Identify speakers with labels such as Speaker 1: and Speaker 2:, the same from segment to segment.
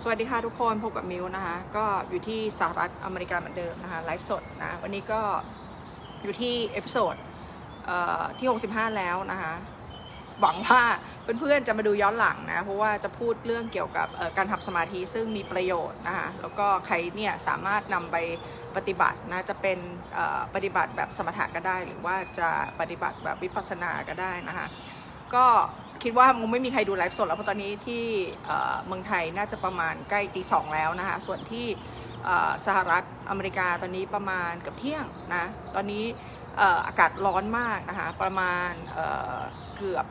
Speaker 1: สวัสดีค่ะทุกคนพบกับมิวนะคะ ก็อยู่ที่สหรัฐอเมริกาเหมือนเดิมนะคะไลฟ์สดนะ วันนี้ก็อยู่ที่เอพิโซดที่ 65 แล้วนะคะ หวังว่าเพื่อนๆจะมาดูย้อนหลังนะ เพราะว่าจะพูดเรื่องเกี่ยวกับการทำสมาธิซึ่งมีประโยชน์นะคะ แล้วก็ใครเนี่ยสามารถนำไปปฏิบัตินะ จะเป็นปฏิบัติแบบสมถะก็ได้ หรือว่าจะปฏิบัติแบบวิปัสสนาก็ได้นะคะ ก็ คิดว่าคงไม่มีใครดูไลฟ์สดแล้วเพราะตอนนี้ที่เมืองไทยน่าจะประมาณใกล้ตีสองแล้วนะคะ ส่วนที่สหรัฐอเมริกาตอนนี้ประมาณเกับเที่ยงนะ ตอนนี้อากาศร้อนมากนะคะ ประมาณเอ่อเกือบ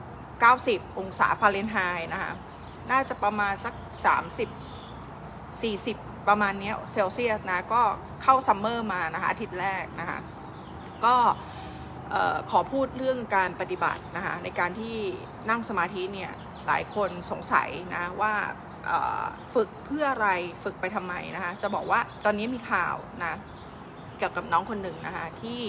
Speaker 1: 90 องศาฟาเรนไฮต์นะคะ น่าจะประมาณสัก 30 40 ประมาณนี้เซลเซียสนะ ก็เข้าซัมเมอร์มานะคะ อาทิตย์แรกนะคะ ก็ ออขอพูดเรื่องการปฏิบัตินะคะในการที่นั่งสมาธิเนี่ยหลายคนสงสัยนะว่าฝึกเพื่ออะไรฝึกไปทำไมนะคะจะบอกว่าตอนนี้มีข่าวนะเกี่ยวกับน้องคนหนึ่งนะคะที่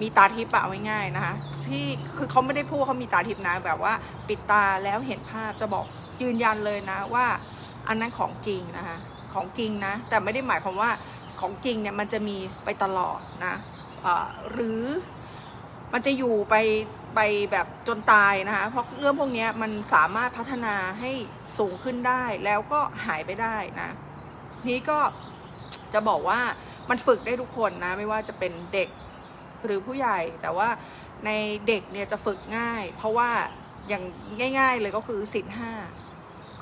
Speaker 1: มีตาทิพย์อะเอาง่ายนะคะที่คือเขาไม่ได้พูดเขามีตาทิพย์นะแบบว่าปิดตาแล้วเห็นภาพจะบอกยืนยันเลยนะว่าอันนั้นของจริงนะคะของจริงนะแต่ไม่ได้หมายความว่าของจริงเนี่ยมันจะมีไปตลอดนะ หรือมันจะอยู่ไปไปแบบจนตายนะคะเพราะเรื่องพวกนี้มันสามารถพัฒนาให้สูงขึ้นได้แล้วก็หายไปได้นะนี้ก็จะบอกว่ามันฝึกได้ทุกคนนะไม่ว่าจะเป็นเด็กหรือผู้ใหญ่ แต่ว่าในเด็กเนี่ยจะฝึกง่าย เพราะว่าอย่างง่าย ๆ เลยก็คือสินห้า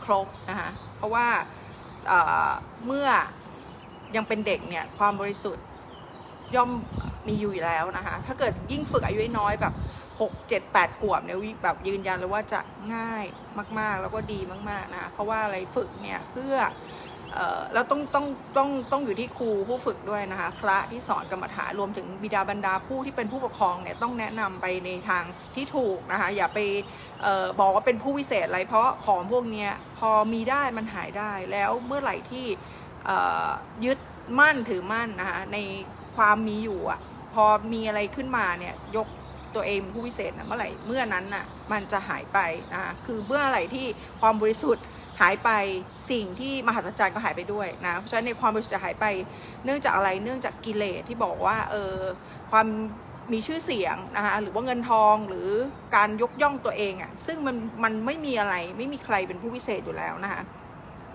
Speaker 1: ครบนะคะเพราะว่าเเมื่อยังเป็นเด็กเนี่ยความบริสุทธิ์ ย่อมมีอยู่แล้วนะคะ ถ้าเกิดยิ่งฝึกอายุน้อยแบบ6 7 8ขวบเนี่ยแบบยืนยันเลยว่าจะง่ายมาก ๆ แล้วก็ดีมาก ๆ นะคะ เพราะว่าอะไรฝึกเนี่ยเพื่อเอ่อแล้วต้องต้องต้องต้องอยู่ที่ครูผู้ฝึกด้วยนะคะ พระที่สอนกรรมฐานรวมถึงบิดาบรรดาผู้ที่เป็นผู้ปกครองเนี่ยต้องแนะนำไปในทางที่ถูกนะคะ อย่าไปออบอกว่าเป็นผู้วิเศษอะไรเพราะของพวกเนี้ยพอมีได้มันหายได้แล้วเมื่อไหร่ที่ยึดมั่นถือมั่นนะคะใน ความมีอยู่อะ พอมีอะไรขึ้นมาเนี่ยยกตัวเองผู้วิเศษนะเมื่อไหร่เมื่อนั้นน่ะมันจะหายไปนะคะคือเมื่อไหร่ที่ความบริสุทธิ์หายไปสิ่งที่มหัศจรรย์ก็หายไปด้วยนะเพราะฉะนั้นในความบริสุทธิ์จะหายไปเนื่องจากอะไรเนื่องจากกิเลสที่บอกว่าเออความมีชื่อเสียงนะคะหรือว่าเงินทองหรือการยกย่องตัวเองอะ่ะซึ่งมันมันไม่มีอะไรไม่มีใครเป็นผู้วิเศษอยู่แล้วนะคะ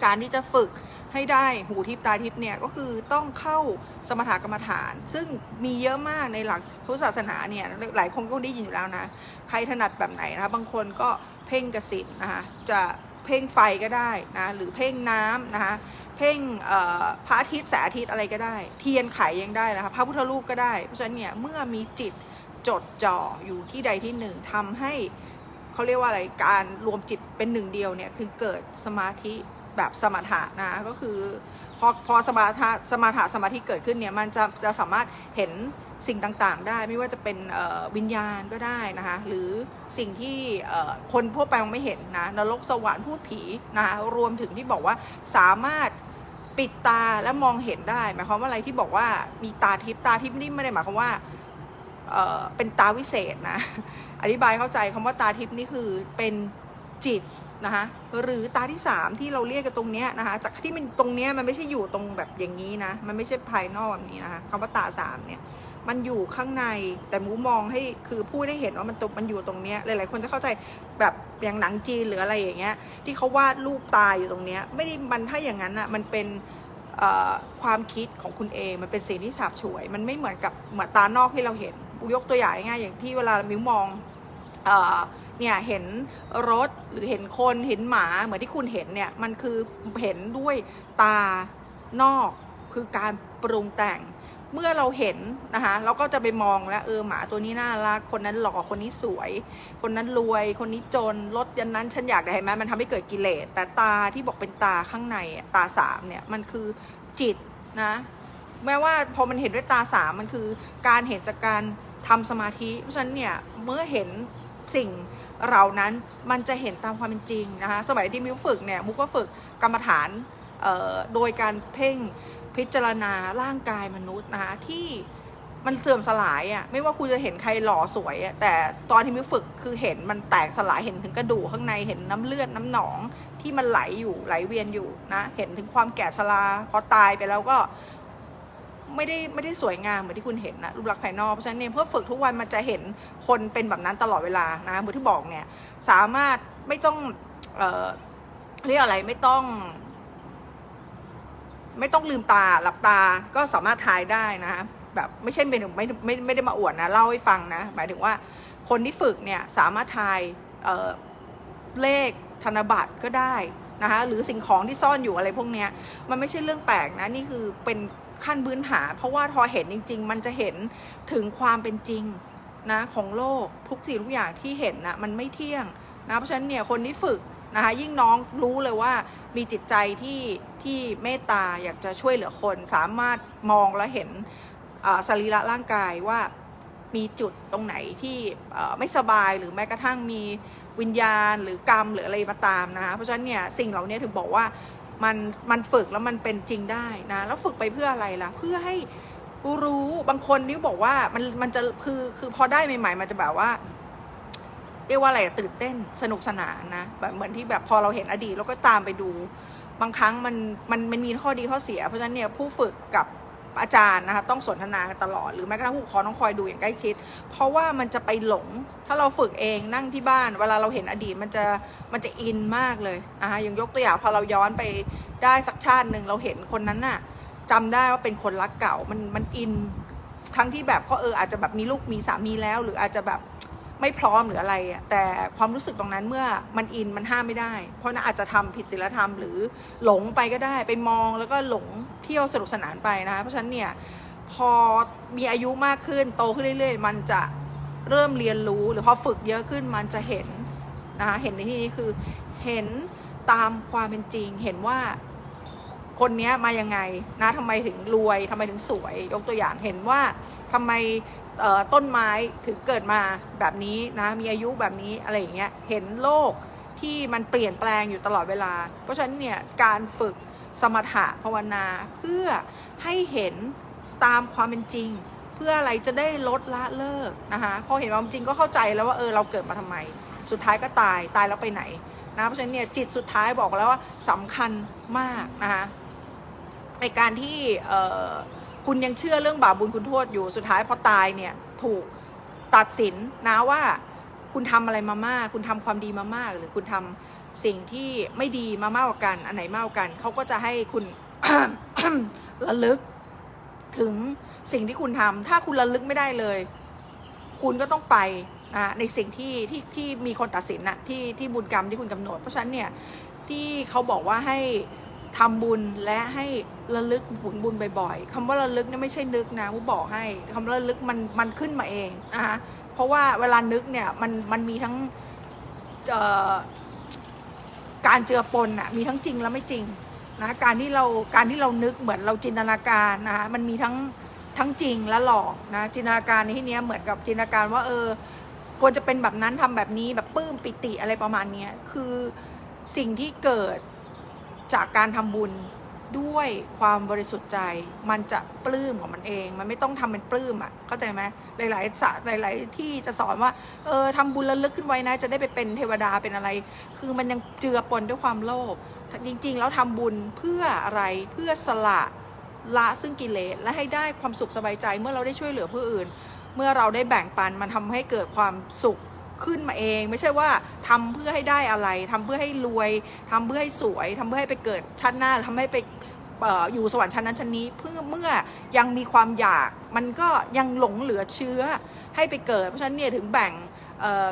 Speaker 1: การที่จะฝึกให้ได้หูทิพตาทิพเนี่ยก็คือต้องเข้าสมถกรรมฐาน ซึ่งมีเยอะมากในหลักพุทธศาสนาเนี่ยหลายคนก็ได้ยินอยู่แล้วนะ ใครถนัดแบบไหนนะคะบางคนก็เพ่งกสินนะคะจะเพ่งไฟก็ได้นะหรือเพ่งน้ำนะคะเพ่งพระอาทิตย์แสงอาทิตย์อะไรก็ได้ เทียนไขยังได้นะคะพระพุทธรูปก็ได้ เพราะฉะนั้นเนี่ยเมื่อมีจิตจดจ่ออยู่ที่ใดที่หนึ่งทำให้เขาเรียกว่าอะไรการรวมจิตเป็นหนึ่งเดียวเนี่ยถึงเกิดสมาธิ แบบสมถะนะก็คือพอพอสมาธิสมาถะสมาธิเกิดขึ้นเนี่ยมันจะจะสามารถเห็นสิ่งต่างๆ ได้ไม่ว่าจะเป็นวิญญาณก็ได้นะคะหรือสิ่งที่คนทั่วไปมองไม่เห็นนะนรกสวรรค์พูดผีนะคะรวมถึงที่บอกว่าสามารถปิดตาและมองเห็นได้ หมายความว่าอะไรที่บอกว่ามีตาทิพตาทิพนี่ไม่ได้หมายความว่าเเป็นตาวิเศษนะอธิบายเข้าใจคำว่าตาทิพนี่คือเป็น จิตนะคะหรือตาที่สามที่เราเรียกกันตรงเนี้ยนะคะจากที่มันตรงเนี้ยมันไม่ใช่อยู่ตรงแบบอย่างนี้นะ มันไม่ใช่ภายนอกแบบนี้นะคะคำว่าตาสามเนี่ยมันอยู่ข้างในแต่มูมองให้คือพูดได้เห็นว่ามันตมันอยู่ตรงเนี้ยหลายๆคนจะเข้าใจแบบอย่างหนังจีนหรืออะไรอย่างเงี้ยที่เขาวาดรูปตาอยู่ตรงเนี้ยไม่ได้มันถ้าอย่างนั้นอะมันเป็นความคิดของคุณเองมันเป็นสิ่งที่ฉาบฉวย มันไม่เหมือนกับเหมือนตานอกที่เราเห็นยกตัวอย่างง่ายอย่างที่เวลามิวมอง เนี่ยเห็นรถหรือเห็นคนเห็นหมาเหมือนที่คุณเห็นเนี่ยมันคือเห็นด้วยตานอกคือการปรุงแต่งเมื่อเราเห็นนะคะเราก็จะไปมองแล้วเออหมาตัวนี้น่ารักคนนั้นหล่อคนนี้สวย คนนั้นรวย คนนี้จนรถยันนั้นฉันอยากได้เห็นไหมมันทำให้เกิดกิเลสแต่ตาที่บอกเป็นตาข้างในตาสามเนี่ยมันคือจิตนะแม้ว่าพอมันเห็นด้วยตาสามมันคือการเห็นจากการทำสมาธิเพราะฉะนั้นเนี่ยเมื่อเห็น สิ่งเหล่านั้นมันจะเห็นตามความเป็นจริงนะคะ สมัยที่มิวฝึกเนี่ยมุกก็ฝึกกรรมฐานโดยการเพ่งพิจารณาร่างกายมนุษย์นะคะที่มันเสื่อมสลายอะ่ะไม่ว่าคุณจะเห็นใครหล่อสวยอะ่ะแต่ตอนที่มิวฝึกคือเห็นมันแตกสลายเห็นถึงกระดูกข้างในเห็นน้ำเลือดน้ำหนองที่มันไหลอยู่ไหลเวียนอยู่นะเห็นถึงความแก่ชราพอตายไปแล้วก็ ไม่ได้ไม่ได้สวยงามเหมือนที่คุณเห็นนะรูปลักษณ์ภายนอกเพราะฉะนั้นเนี่ยเพื่อฝึกทุกวันมันจะเห็นคนเป็นแบบนั้นตลอดเวลานะเหมือนที่บอกเนี่ยสามารถไม่ต้องเอ่อเรียกอะไรไม่ต้อง ไม่ต้องลืมตาหลับตาก็สามารถทายได้นะแบบไม่ใช่เป็นไม่ไม่ไม่ได้มาอวดนะเล่าให้ฟังนะ หมายถึงว่าคนที่ฝึกเนี่ยสามารถทายเเลขธนบัตรก็ได้นะคะหรือสิ่งของที่ซ่อนอยู่อะไรพวกเนี้ยมันไม่ใช่เรื่องแปลกนะ นี่คือเป็น ขั้นพื้นฐานเพราะว่าทอเห็นจริง ๆ มันจะเห็นถึงความเป็นจริงนะของโลกทุกสิ่งทุกอย่างที่เห็นนะมันไม่เที่ยงนะเพราะฉะนั้นเนี่ยคนที่ฝึกนะคะยิ่งน้องรู้เลยว่ามีจิตใจที่ที่เมตตาอยากจะช่วยเหลือคนสามารถมองและเห็นสรีระร่างกายว่ามีจุดตรงไหนที่ไม่สบายหรือแม้กระทั่งมีวิญญาณหรือกรรมหรืออะไรมาตามนะคะเพราะฉะนั้นเนี่ยสิ่งเหล่านี้ถึงบอกว่า มันมันฝึกแล้วมันเป็นจริงได้นะ แล้วฝึกไปเพื่ออะไรล่ะ เพื่อให้รู้บางคนนิ้วบอกว่ามันมันจะคือคือพอได้ใหม่ ๆ มันจะแบบว่า เรียกว่าอะไรตื่นเต้นสนุกสนานนะแบบเหมือนที่แบบพอเราเห็นอดีตเราก็ตามไปดู บางครั้งมันมันมันมีข้อดีข้อเสีย เพราะฉะนั้นเนี่ยผู้ฝึกกับ อาจารย์นะคะต้องสนทนาตลอดหรือแม้กระทั่งผู้ปกครองต้องคอยดูอย่างใกล้ชิด เพราะว่ามันจะไปหลง ถ้าเราฝึกเองนั่งที่บ้าน เวลาเราเห็นอดีตมันจะมันจะอินมากเลยนะคะอย่างยกตัวอย่างพอเราย้อนไปได้สักชาติหนึ่งเราเห็นคนนั้นน่ะจำได้ว่าเป็นคนรักเก่ามันมันอินทั้งที่แบบเขาเอออาจจะแบบมีลูกมีสามีแล้ว หรืออาจจะแบบ ไม่พร้อมหรืออะไรอะแต่ความรู้สึกตรงนั้นเมื่อมันอินมันห้ามไม่ได้ เพราะน่าอาจจะทำผิดศีลธรรมหรือหลงไปก็ได้ไปมองแล้วก็หลงเที่ยวสนุกสนานไปนะคะเพราะฉะนั้นเนี่ยพอมีอายุมากขึ้นโตขึ้นเรื่อย ๆ มันจะเริ่มเรียนรู้หรือพอฝึกเยอะขึ้นมันจะเห็นนะคะเห็นในที่นี้คือเห็นตามความเป็นจริงเห็นว่าคนเนี้ยมายังไงนะทำไมถึงรวยทำไมถึงสวย ยกตัวอย่างเห็นว่าทำไม ต้นไม้ถึงเกิดมาแบบนี้นะมีอายุแบบนี้อะไรอย่างเงี้ยเห็นโลกที่มันเปลี่ยนแปลงอยู่ตลอดเวลา เพราะฉะนั้นเนี่ยการฝึกสมถะภาวนาเพื่อให้เห็นตามความเป็นจริง เพื่ออะไรจะได้ลดละเลิกนะคะพอเห็นความจริงก็เข้าใจแล้วว่าเออเราเกิดมาทำไม สุดท้ายก็ตายตายแล้วไปไหนนะเพราะฉะนั้นเนี่ยจิตสุดท้ายบอกแล้วว่าสำคัญมากนะคะในการที่เอ่อ คุณยังเชื่อเรื่องบาปบุญคุณโทษอยู่สุดท้ายพอตายเนี่ยถูกตัดสินนะว่าคุณทำอะไรมามาก คุณทำความดีมามาก หรือคุณทำสิ่งที่ไม่ดีมามากกว่ากัน อันไหนมากกว่ากัน เขาก็จะให้คุณระลึกถึงสิ่งที่คุณทำถ้าคุณระลึกไม่ได้เลย คุณก็ต้องไปนะในสิ่งที่ที่ที่มีคนตัดสินนะที่ที่บุญกรรมที่คุณกำหนด เพราะฉะนั้นเนี่ยที่เขาบอกว่าให้ ทำบุญและให้ระลึกผลบุญบ่อยๆคำว่าระลึกเนี่ยไม่ใช่นึกนะมุบอกให้คำว่าระลึกมันมันขึ้นมาเองนะคะเพราะว่าเวลานึกเนี่ยมันมันมีทั้งการเจือปนอะมีทั้งจริงและไม่จริงนะการที่เราการที่เรานึกเหมือนเราจินตนาการนะคะมันมีทั้งทั้งจริงและหลอกนะจินตนาการในที่นี้เหมือนกับจินตนาการว่าเออควรจะเป็นแบบนั้นทำแบบนี้แบบปลื้มปิติอะไรประมาณนี้คือสิ่งที่เกิด จากการทำบุญด้วยความบริสุทธิ์ใจ มันจะปลื้มของมันเอง มันไม่ต้องทำเป็นปลื้มอะ เข้าใจไหมหลายๆสะหลายๆ ที่จะสอนว่า เออทำบุญแล้วลึกขึ้นไว้นะ จะได้ไปเป็นเทวดาเป็นอะไร คือมันยังเจือปนด้วยความโลภ จริง ๆ แล้วทำบุญเพื่ออะไร เพื่อสละละซึ่งกิเลสและให้ได้ความสุขสบายใจ เมื่อเราได้ช่วยเหลือผู้อื่น เมื่อเราได้แบ่งปันมันทำให้เกิดความสุข ขึ้นมาเอง ไม่ใช่ว่าทำเพื่อให้ได้อะไรทำเพื่อให้รวยทำเพื่อให้สวยทำเพื่อให้ไปเกิดชั้นหน้าทำให้ไปอออยู่สวรรค์ชั้นนั้นชั้นนี้เพื่อเมื่อยังมีความอยากมันก็ยังหลงเหลือเชื้อให้ไปเกิด เพราะฉะนั้นเนี่ยถึงแบ่ง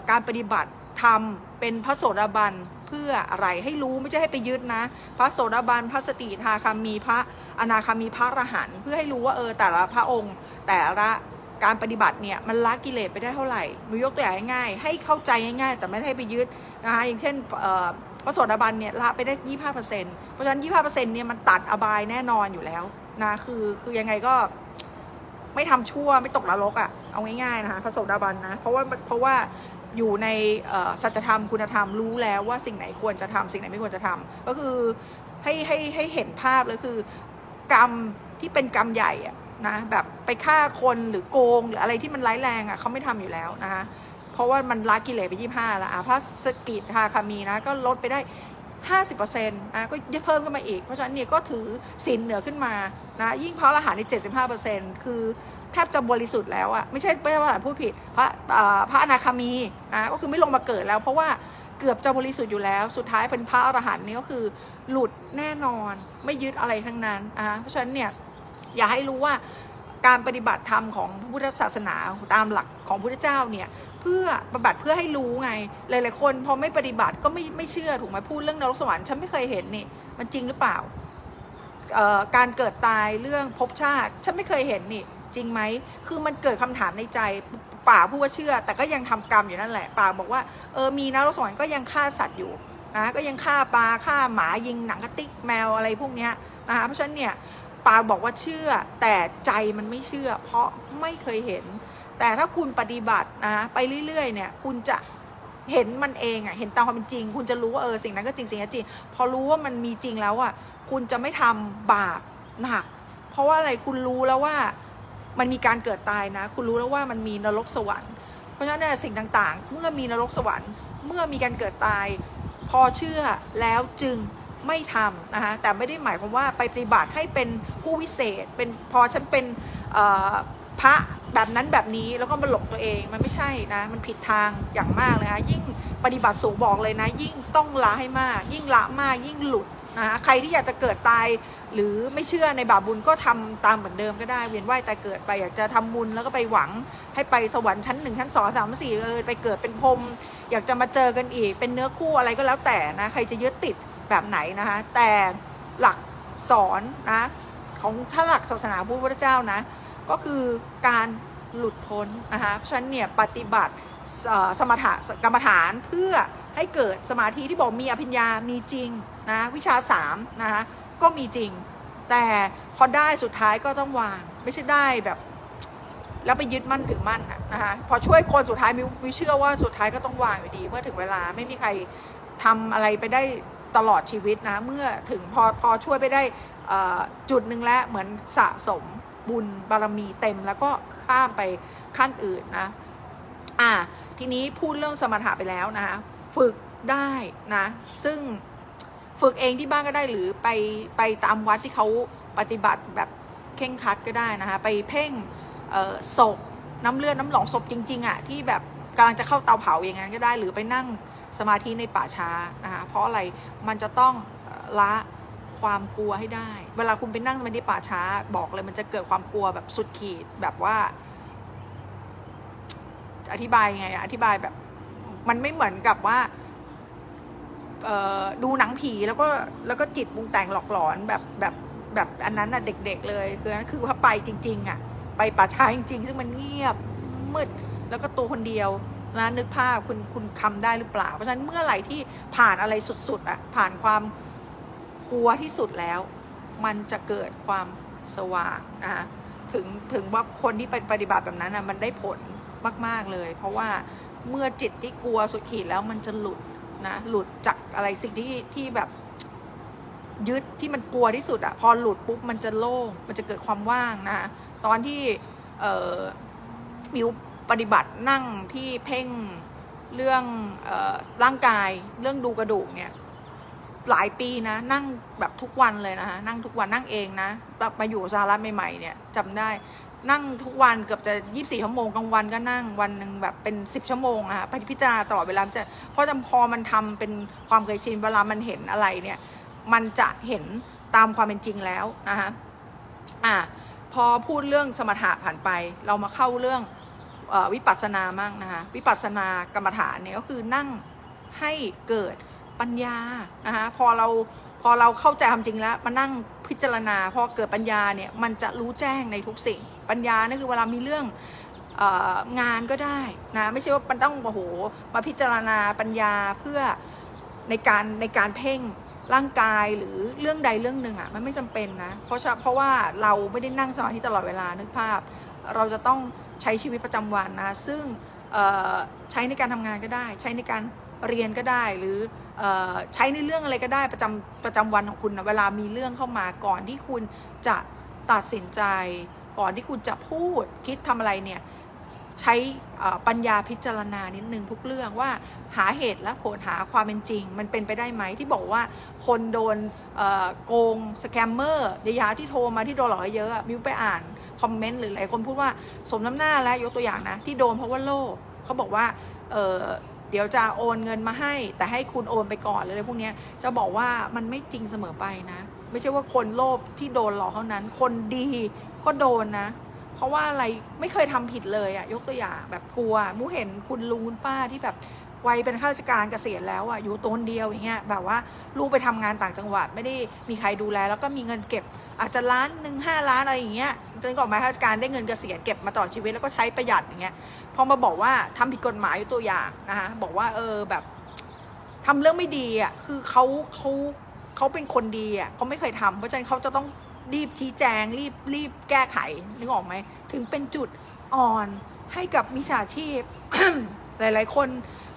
Speaker 1: การปฏิบัติทำเป็นพระโสดาบันเพื่ออะไรให้รู้ไม่ใช่ให้ไปยึดนะ พระโสดาบันพระสติทาคามีพระอนาคามีพระอรหันต์เพื่อให้รู้ว่าเออแต่ละพระองค์แต่ละ การปฏิบัติเนี่ยมันละกิเลสไปได้เท่าไหร่มียกตัวอย่างง่ายๆให้เข้าใจง่ายๆแต่ไม่ให้ไปยึดนะคะอย่างเช่นพระโสดาบันเนี่ยละไปได้ยี่ห้าเปอร์เซ็นต์เพราะฉะนั้นยี่ห้าเปอร์เซ็นต์เนี่ยมันตัดอบายแน่นอนอยู่แล้วนะคือคือยังไงก็ไม่ทำชั่วไม่ตกนรกอะ่ะเอาง่ายๆนะคะพระโสดาบันนะเพราะว่าเพราะว่าอยู่ในสัจธรรมคุณธรรมรู้แล้วว่าสิ่งไหนควรจะทำสิ่งไหนไม่ควรจะทำก็คือให้ให้ให้เห็นภาพเลยคือ กรรมที่เป็นกรรมใหญ่อะ นะแบบไปฆ่าคนหรือโกง หรืออะไรที่มันร้ายแรงอะ่ะเขาไม่ทำอยู่แล้วนะคะเพราะว่ามันละกิเลสไปยี่ห้าแล้วอะพระสกิทาคามีนะก็ลดไปได้50%นต์นะก็เพิ่มขึ้นมาอีก เพราะฉะนั้นเนี่ยก็ถือศีลเหนือขึ้นมานะยิ่งพระอรหันต์ใน75%คือแทบจะบริสุทธิ์แล้วอะไม่ใช่ไม่ใช่ว่าพูดผิดพระพระอนาคามีนะก็คือไม่ลงมาเกิดแล้ว เพราะว่าเกือบจะบริสุทธิ์อยู่แล้ว สุดท้ายเป็นพระอรหันต์นี่ก็คือหลุดแน่นอนไม่ยึดอะไรทั้งนั้นอะเพราะฉะนั้นเนี่ย อย่าให้รู้ว่าการปฏิบัติธรรมของพุทธศาสนาตามหลักของพุทธเจ้าเนี่ยเพื่อปฏิบัติเพื่อให้รู้ไง หลายๆคนพอไม่ปฏิบัติก็ไม่ไม่เชื่อถูกไหมพูดเรื่องนรกสวรรค์ฉันไม่เคยเห็นนี่มันจริงหรือเปล่าการเกิดตายเรื่องภพชาติ ฉันไม่เคยเห็นนี่จริงไหมคือมันเกิดคำถามในใจป่าพูดว่าเชื่อ แต่ก็ยังทำกรรมอยู่นั่นแหละป่าบอกว่าเออมีนรกสวรรค์ก็ยังฆ่าสัตว์อยู่นะก็ยังฆ่าปลาฆ่าหมายิงหนังกระติกแมวอะไรพวกเนี้ยนะคะเพราะฉะนั้นเนี่ย ป่าบอกว่าเชื่อ แต่ใจมันไม่เชื่อ เพราะไม่เคยเห็น แต่ถ้าคุณปฏิบัตินะไปเรื่อยๆเนี่ย คุณจะเห็นมันเองอะ่ะเห็นตามความเป็นจริง คุณจะรู้ว่าเออสิ่งนั้นก็จริงสิ่งนั้จริง พอรู้ว่ามันมีจริงแล้วอะ่ะคุณจะไม่ทำบาปหนัก เพราะว่าอะไรคุณรู้แล้วว่ามันมีการเกิดตายนะ คุณรู้แล้วว่ามันมีนรกสวรรค์เพราะฉะนั้นสิ่งต่างๆ เมื่อมีนรกสวรรค์ เมื่อมีการเกิดตาย พอเชื่อแล้วจึง ไม่ทำนะคะแต่ไม่ได้หมายความว่าไปปฏิบัติให้เป็นผู้วิเศษ เป็นพอฉันเป็นพระแบบนั้นแบบนี้แล้วก็มาหลงตัวเองมันไม่ใช่นะมันผิดทางอย่างมากเลยนะยิ่งปฏิบัติสูงบอกเลยนะ ยิ่งต้องละให้มาก ยิ่งละมากยิ่งหลุดนะคะใครที่อยากจะเกิดตาย หรือไม่เชื่อในบาปบุญก็ทำตามเหมือนเดิมก็ได้ เวียนว่ายตายเกิดไปอยากจะทำบุญแล้วก็ไปหวังให้ไปสวรรค์ชั้นหนึ่งชั้นสองสามสี่เออไปเกิดเป็นพรมอยากจะมาเจอกันอีก เป็นเนื้อคู่อะไรก็แล้วแต่นะใครจะยึดติด แบบไหนนะคะ แต่หลักสอนนะของถ้าหลักศาสนาพุทธเจ้านะ ก็คือการหลุดพ้นนะคะเพราะฉะนั้นเนี่ยปฏิบัติสมถะกรรมฐานเพื่อให้เกิดสมาธิที่บอกมีอภิญญามีจริงนะวิชาสามนะคะก็มีจริง แต่พอได้สุดท้ายก็ต้องวาง ไม่ใช่ได้แบบ แล้วไปยึดมั่นถือมั่นนะคะพอช่วยคนสุดท้ายมิวเชื่อว่าสุดท้ายก็ต้องวางอยู่ดี เมื่อถึงเวลาไม่มีใครทำอะไรไปได้ ตลอดชีวิตนะเมื่อถึงพอพอช่วยไปได้จุดหนึ่งแล้วเหมือนสะสมบุญบารมีเต็มแล้วก็ข้ามไปขั้นอื่นนะอ่าทีนี้พูดเรื่องสมถะไปแล้วนะคะฝึกได้นะซึ่งฝึกเองที่บ้านก็ได้หรือไปไปตามวัดที่เขาปฏิบัติแบบเข่งคัดก็ได้นะคะไปเพ่งศพน้ำเลือดน้ำหลองศพจริงๆอะ่ะที่แบบกำลังจะเข้าเตาเผาอย่างนั้นก็ได้หรือไปนั่ง สมาธิในป่าช้านะคะเพราะอะไรมันจะต้องละความกลัวให้ได้ เวลาคุณไปนั่งสมาธิป่าช้า บอกเลยมันจะเกิดความกลัวแบบสุดขีดแบบว่า อธิบายไงอธิบายแบบ มันไม่เหมือนกับว่าดูหนังผีแล้วก็แล้วก็จิตปรุงแต่งหลอกหลอนแบบแบบแบบอันนั้นน่ะเด็ก ๆ เลยคือนั้นคือว่าไปจริง ๆ อะ ไปป่าช้าจริง ๆ ซึ่งมันเงียบมืดแล้วก็ตัวคนเดียว นะนึกภาพคุณคุณคำได้หรือเปล่า เพราะฉะนั้นเมื่อไหร่ที่ผ่านอะไรสุดๆอะผ่านความกลัวที่สุดแล้ว มันจะเกิดความสว่างนะคะถึงถึงว่าคนที่ไปปฏิบัติแบบนั้นอะมันได้ผลมาก ๆเลย เพราะว่าเมื่อจิตที่กลัวสุดขีดแล้วมันจะหลุดนะหลุดจากอะไรสิ่งที่ที่แบบยึดที่มันกลัวที่สุดอะพอหลุดปุ๊บมันจะโล่งมันจะเกิดความว่างนะตอนที่มิว ปฏิบัตินั่งที่เพ่งเรื่องออร่างกายเรื่องดูกระดูกเนี่ยหลายปีนะ นั่งแบบทุกวันเลยนะคะนั่งทุกวันนั่งเองนะแบบมาอยู่สหรัฐใหม่ๆเนี่ยจำได้นั่งทุกวันเกือบจะยี่สี่ชั่วโมงกลางวันก็นั่งวันหนึ่งแบบเป็นสิบชั่วโมงอะค่ะพิจารณาตลอดเวลาจะเพราะจำพอมันทำเป็นความเคยชินเวลามันเห็นอะไรเนี่ย มันจะเห็นตามความเป็นจริงแล้วนะคะอะพอพูดเรื่องสมถะผ่านไปเรามาเข้าเรื่อง วิปัสสนามั่งนะคะวิปัสสนากรรมฐานเนี่ยก็คือนั่งให้เกิดปัญญานะคะพอเราพอเราเข้าใจความจริงแล้วมานั่งพิจารณาพอเกิดปัญญาเนี่ยมันจะรู้แจ้งในทุกสิ่ง ปัญญานั่คือเวลามีเรื่ององานก็ได้นะไม่ใช่ว่ามันต้องโอ้โหมาพิจารณาปัญญาเพื่อในการในการเพ่งร่างกายหรือเรื่องใดเรื่องหนึ่งอะมันไม่จำเป็นนะเพราะเพราะว่าเราไม่ได้นั่งสมาธิตลอดเวลานึกภาพ เราจะต้อง ใช้ชีวิตประจำวันนะซึ่งใช้ในการทำงานก็ได้ ใช้ในการเรียนก็ได้หรืออใช้ในเรื่องอะไรก็ได้ประจำประจำวันของคุณนะเวลามีเรื่องเข้ามาก่อนที่คุณจะตัดสินใจ ก่อนที่คุณจะพูดคิดทำอะไรเนี่ยใช้ปัญญาพิจารณานิดนึงทุกเรื่องว่าหาเหตุและผลหาความเป็นจริง มันเป็นไปได้ไหมที่บอกว่าคนโดนโกงสแกมเมอร์ยาที่โทรมาที่โดนหลอกเยอะมิวไปอ่าน คอมเมนต์หรือหลายคนพูดว่าสมน้ำหน้าแล้วยกตัวอย่างนะ ที่โดนเพราะว่าโลภเขาบอกว่าเออเดี๋ยวจะโอนเงินมาให้ แต่ให้คุณโอนไปก่อนเลยอะไรพวกนี้จะบอกว่ามันไม่จริงเสมอไปนะ ไม่ใช่ว่าคนโลภที่โดนหลอกเท่านั้น คนดีก็โดนนะ เพราะว่าอะไรไม่เคยทำผิดเลยอะยกตัวอย่างแบบกลัวมูเห็นคุณลุงคุณป้าที่แบบวัยเป็นข้าราชการเกษียณแล้วอะอยู่ตนเดียวอย่างเงี้ยแบบว่าลูกไปทำงานต่างจังหวัดไม่ได้มีใครดูแล แล้วก็มีเงินเก็บ อาจจะล้านหนึ่งห้าล้านอะไรอย่างเงี้ยจนก่อนมาข้าราชการได้เงินเกษียณเก็บมาตลอดชีวิตแล้วก็ใช้ประหยัดอย่างเงี้ยพอมาบอกว่าทำผิดกฎหมายยกตัวอย่างนะคะบอกว่าเออแบบทำเรื่องไม่ดีอะคือเขาเขาเขาเป็นคนดีอะเขาไม่เคยทำเพราะฉะนั้นเขาจะต้องรีบชี้แจง รีบรีบแก้ไขนึกออกไหมถึงเป็นจุดอ่อนให้กับมิจฉาชีพ หลาย ๆ คน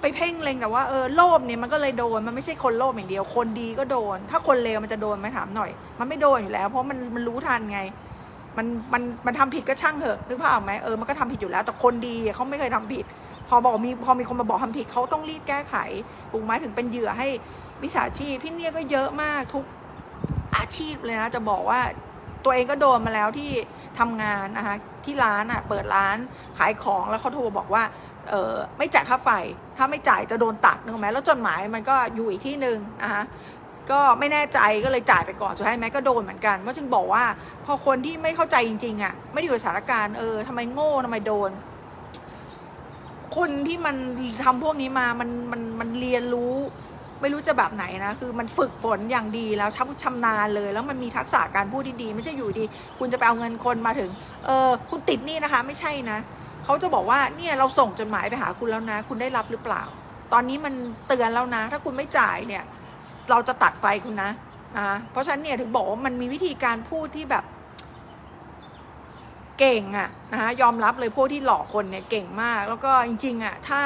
Speaker 1: ไปเพ่งเล็งแต่ว่าเออโลภเนี่ยมันก็เลยโดนมันไม่ใช่คนโลภอย่างเดียว คนดีก็โดน ถ้าคนเลวมันจะโดนไหมถามหน่อย มันไม่โดนอยู่แล้ว เพราะมันมันรู้ทันไง มันมันมันทำผิดก็ช่างเถอะนึกภาพออกไหมเออมันก็ทำผิดอยู่แล้ว แต่คนดีเขาไม่เคยทำผิด พอบอกมีพอมีคนมาบอกทำผิดเขาต้องรีบแก้ไขถูกไหมถึงเป็นเหยื่อให้มิจฉาชีพพี่เนี่ยก็เยอะมากทุกอาชีพเลยนะจะบอกว่าตัวเองก็โดนมาแล้วที่ทำงานนะคะที่ร้านอะเปิดร้านขายของแล้วเขาโทรบอกว่า เออไม่จ่ายค่าไฟ ถ้าไม่จ่ายจะโดนตัดนึกออกไหมแล้วจดหมายมันก็อยู่อีกที่หนึ่งนะคะก็ไม่แน่ใจก็เลยจ่ายไปก่อนสุดท้ายแม่ก็โดนเหมือนกันเพราะจึงบอกว่า พอคนที่ไม่เข้าใจจริงๆอะ ไม่ได้อยู่สถานการณ์เออทำไมโง่ทำไมโดน คนที่มันทำพวกนี้มามันมันมันเรียนรู้ ไม่รู้จะแบบไหนนะ คือมันฝึกฝนอย่างดีแล้วชักชำนาญเลย แล้วมันมีทักษะการพูดที่ดี ไม่ใช่อยู่ดี คุณจะไปเอาเงินคนมาถึง เออ คุณติดนี่นะคะ ไม่ใช่นะ เขาจะบอกว่าเนี่ยเราส่งจดหมายไปหาคุณแล้วนะ คุณได้รับหรือเปล่า ตอนนี้มันเตือนแล้วนะ ถ้าคุณไม่จ่ายเนี่ย เราจะตัดไฟคุณนะนะเพราะฉะนั้นเนี่ยถึงบอกว่ามันมีวิธีการพูดที่แบบเก่งอะนะคะยอมรับเลยพวกที่หลอกคนเนี่ยเก่งมาก แล้วก็จริงๆอะถ้า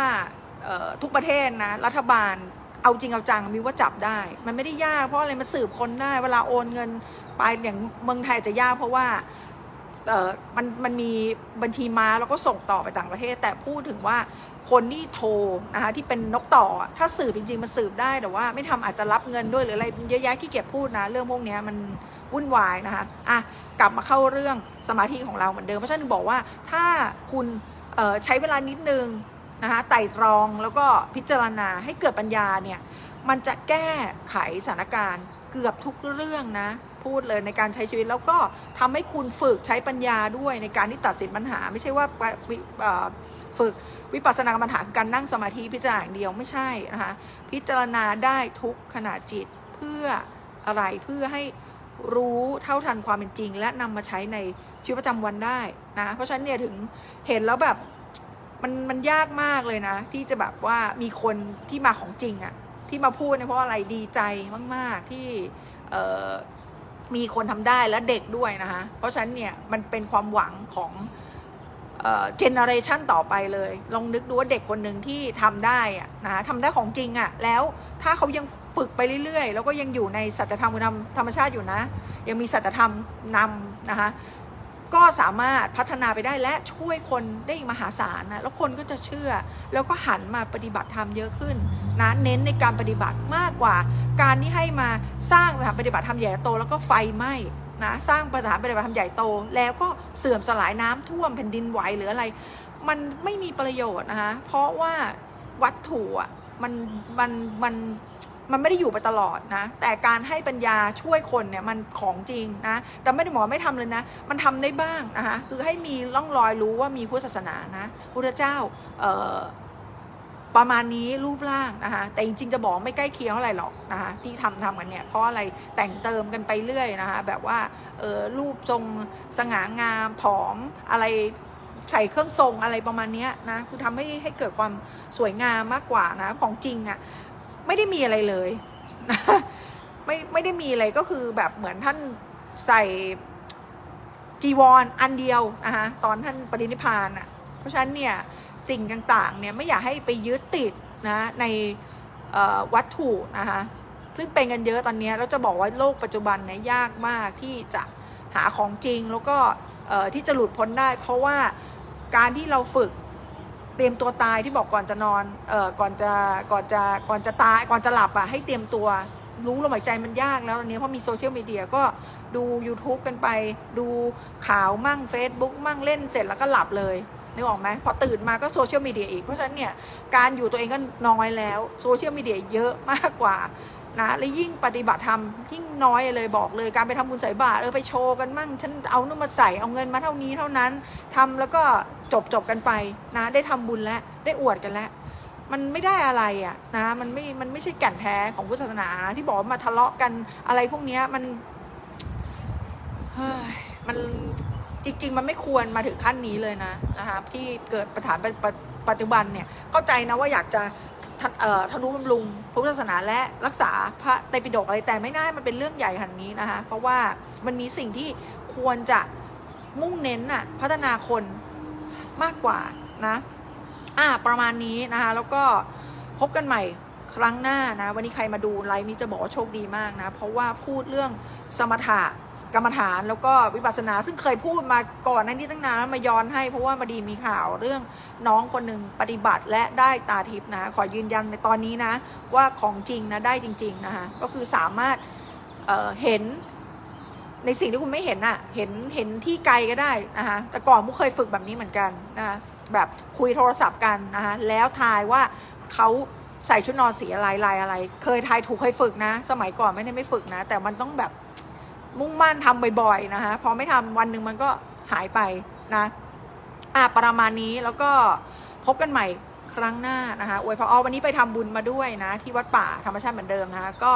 Speaker 1: ทุกประเทศนะรัฐบาลเอาจริงเอาจังมีว่าจับได้ มันไม่ได้ยากเพราะอะไรมันสืบคนได้ เวลาโอนเงินไปอย่างเมืองไทยจะยากเพราะว่า เออมันมันมีบัญชีม้าแล้วก็ส่งต่อไปต่างประเทศ แต่พูดถึงว่าคนที่โทรนะคะที่เป็นนกต่อถ้าสืบจริงๆมันสืบได้แต่ว่า ไม่ทำอาจจะรับเงินด้วยหรืออะไรเยอะแยะขี้เกียจพูดนะ เรื่องพวกนี้มันวุ่นวายนะคะอะกลับมาเข้าเรื่องสมาธิของเราเหมือนเดิมเพราะฉะนั้นบอกว่าถ้าคุณใช้เวลานิดนึงนะคะไต่ตรองแล้วก็พิจารณาให้เกิดปัญญาเนี่ยมันจะแก้ไขสถานการณ์เกือบทุกเรื่องนะ พูดเลยในการใช้ชีวิตแล้วก็ทำให้คุณฝึกใช้ปัญญาด้วยในการที่ตัดสินปัญหา ไม่ใช่ว่าฝึกวิปัสสนากรรมฐานการนั่งสมาธิพิจารณาอย่างเดียวไม่ใช่นะคะพิจารณาได้ทุกขณะจิตเพื่ออะไรเพื่อให้รู้เท่าทันความเป็นจริง และนำมาใช้ในชีวิตประจำวันได้นะเพราะฉะนั้นเนี่ยถึงเห็นแล้วแบบมันมันยากมากเลยนะ ที่จะแบบว่ามีคนที่มาของจริงอะที่มาพูดเนี่ยเพราะอะไรดีใจมาก ๆ ที่ มีคนทำได้และเด็กด้วยนะคะเพราะฉะนั้นเนี่ยมันเป็นความหวังของเจเนอเรชันต่อไปเลย ลองนึกดูว่าเด็กคนหนึ่งที่ทำได้อะนะทำได้ของจริงอะแล้วถ้าเขายังฝึกไปเรื่อยๆ แล้วก็ยังอยู่ในสัจธรรมคุณธรรมธรรมชาติอยู่นะ ยังมีสัจธรรมนำนะคะ ก็สามารถพัฒนาไปได้และช่วยคนได้มหาศาลนะแล้วคนก็จะเชื่อ แล้วก็หันมาปฏิบัติธรรมเยอะขึ้นนะเน้นในการปฏิบัติมากกว่า การที่ให้มาสร้างสถานปฏิบัติธรรมใหญ่โต แล้วก็ไฟไหม้นะสร้างสถานปฏิบัติธรรมใหญ่โต แล้วก็เสื่อมสลายน้ำท่วมแผ่นดินไหวหรืออะไร มันไม่มีประโยชน์นะคะเพราะว่าวัตถุอะมันมันมัน มันไม่ได้อยู่ไปตลอดนะ แต่การให้ปัญญาช่วยคนเนี่ยมันของจริงนะ แต่ไม่ได้บอกไม่ทำเลยนะ มันทำได้บ้างนะคะ คือให้มีร่องรอยรู้ว่ามีพุทธศาสนานะพุทธเจ้าเอ่อประมาณนี้รูปร่างนะคะ แต่จริงๆจะบอกไม่ใกล้เคียงเท่าไหร่หรอกนะคะที่ทำทำกันเนี่ยเพราะอะไรแต่งเติมกันไปเรื่อยนะคะแบบว่าเออรูปทรงสง่างามผอมอะไรใส่เครื่องทรงอะไรประมาณนี้นะคือทำให้ให้เกิดความสวยงามมากกว่านะของจริงอะ่ะ ไม่ได้มีอะไรเลยไม่ไม่ได้มีอะไรก็คือแบบเหมือนท่านใส่จีวรออันเดียวนะคะตอนท่านปรินิพานอะ เพราะฉะนั้นเนี่ยสิ่งต่างๆเนี่ยไม่อยากให้ไปยึดติดนะในวัตถุนะคะซึ่งเป็นกันเยอะตอนนี้ยแล้วจะบอกว่าโลกปัจจุบันเนี่ยยากมากที่จะหาของจริงแล้วก็ที่จะหลุดพ้นได้ เพราะว่าการที่เราฝึก เตรียมตัวตายที่บอกก่อนจะนอน เอ่อ ก่อนจะ ก่อนจะ ก่อนจะตาย ก่อนจะหลับอะ ให้เตรียมตัว รู้ลมหายใจมันยากแล้วตอนนี้เพราะมีโซเชียลมีเดียก็ดู YouTube กันไป ดูข่าวมั่ง Facebook มั่งเล่นเสร็จแล้วก็หลับเลยนึกออกไหมพอตื่นมาก็โซเชียลมีเดียอีก เพราะฉะนั้นเนี่ย การอยู่ตัวเองก็น้อยแล้วโซเชียลมีเดียเยอะมากกว่านะและยิ่งปฏิบัติธรรมยิ่งน้อยเลยบอกเลยการไปทำบุญใส่บาตรเออไปโชว์กันมั่ง ฉันเอานู่นมาใส่เอาเงินมาเท่านี้เท่านั้นทำแล้วก็ จบจบกันไปนะ ได้ทำบุญแล้วได้อวดกันแล้ว มันไม่ได้อะไรอะนะ มันไม่ มันไม่ใช่แก่นแท้ของพุทธศาสนานะที่บอกมาทะเลาะกันอะไรพวกเนี้ยมันเฮ้ยมันจริง ๆ มันไม่ควรมาถึงขั้นนี้เลยนะนะคะที่เกิดปัญหาปัจปัจปัจจุบันเนี่ยเข้าใจนะว่าอยากจะทะเอ่อทนุบำรุงพระพุทธศาสนาและรักษาพระไตรปิฎกอะไรแต่ไม่ได้มันเป็นเรื่องใหญ่ขนาดนี้นะคะเพราะว่ามันมีสิ่งที่ควรจะมุ่งเน้นน่ะพัฒนาคน มากกว่านะ อ่าประมาณนี้นะคะแล้วก็พบกันใหม่ครั้งหน้านะ วันนี้ใครมาดูไลฟ์นี้จะบอกว่าโชคดีมากนะ เพราะว่าพูดเรื่องสมถะกรรมฐานแล้วก็วิปัสสนา ซึ่งเคยพูดมาก่อนหนั้นนี้ตั้งนานแล้วมาย้อนให้เพราะว่ามาดีมีข่าวเรื่องน้องคนหนึ่งปฏิบัติและได้ตาทิพย์นะ ขอยืนยันในตอนนี้นะ ว่าของจริงนะได้จริง ๆ นะคะก็คือสามารถเอ่อเห็น ในสิ่งที่คุณไม่เห็นอะเห็นเห็นที่ไกลก็ได้นะคะแต่ก่อนมุกเคยฝึกแบบนี้เหมือนกันนะคะแบบคุยโทรศัพท์กันนะคะแล้วทายว่าเขาใส่ชุดนอนสีอะไรลายอะไร เคยทายถูกเคยฝึกนะ สมัยก่อนไม่ได้ไม่ฝึกนะ แต่มันต้องแบบมุ่งมั่นทำบ่อยๆนะคะพอไม่ทำวันหนึ่งมันก็หายไปนะอะประมาณนี้แล้วก็พบกันใหม่ครั้งหน้านะคะอวยพรออวันนี้ไปทำบุญมาด้วยนะ ที่วัดป่าธรรมชาติเหมือนเดิมนะคะก็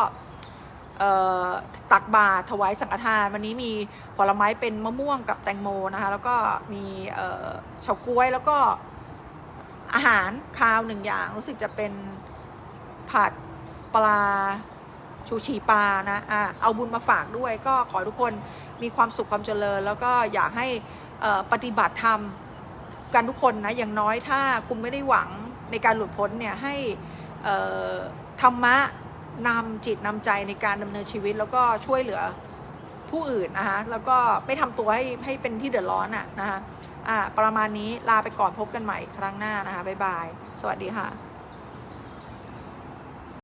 Speaker 1: ตักบาตรถวายสังฆทาน วันนี้มีผลไม้เป็นมะม่วงกับแตงโมนะคะ แล้วก็มีเฉาก๊วยแล้วก็อาหารคาวหนึ่งอย่าง รู้สึกจะเป็นผัดปลาชูชีปลานะอะเอาบุญมาฝากด้วย ก็ขอทุกคนมีความสุขความเจริญ แล้วก็อยากให้ปฏิบัติธรรมกันทุกคนนะอย่างน้อยถ้าคุณไม่ได้หวังในการหลุดพ้นเนี่ยให้ธรรมะ นำจิตนำใจในการดำเนินชีวิต แล้วก็ช่วยเหลือผู้อื่นนะคะแล้วก็ไม่ทำตัวให้ให้เป็นที่เดือดร้อนอะนะคะอ่าประมาณนี้ลาไปก่อนพบกันใหม่ครั้งหน้านะคะบ๊ายบาย สวัสดีค่ะ